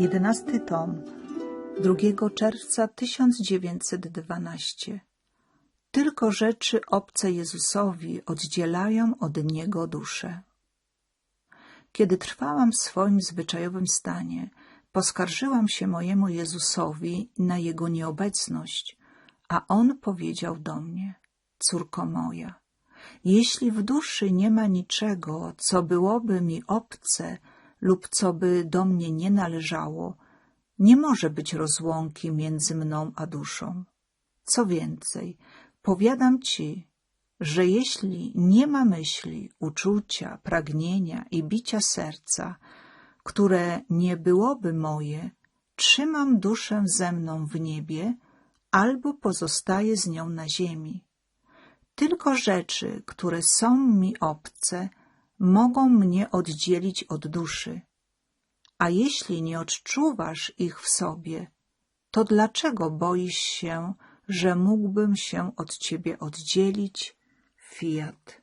Jedenasty tom 2 czerwca 1912 Tylko rzeczy obce Jezusowi oddzielają od Niego duszę. Kiedy trwałam w swoim zwyczajowym stanie, poskarżyłam się mojemu Jezusowi na Jego nieobecność, a On powiedział do mnie, córko moja, jeśli w duszy nie ma niczego, co byłoby mi obce lub co by do mnie nie należało, nie może być rozłąki między mną a duszą. Co więcej, powiadam ci, że jeśli nie ma myśli, uczucia, pragnienia i bicia serca, które nie byłoby moje, trzymam duszę ze mną w niebie albo pozostaję z nią na ziemi. Tylko rzeczy, które są mi obce, mogą mnie oddzielić od duszy. A jeśli nie odczuwasz ich w sobie, to dlaczego boisz się, że mógłbym się od ciebie oddzielić? Fiat.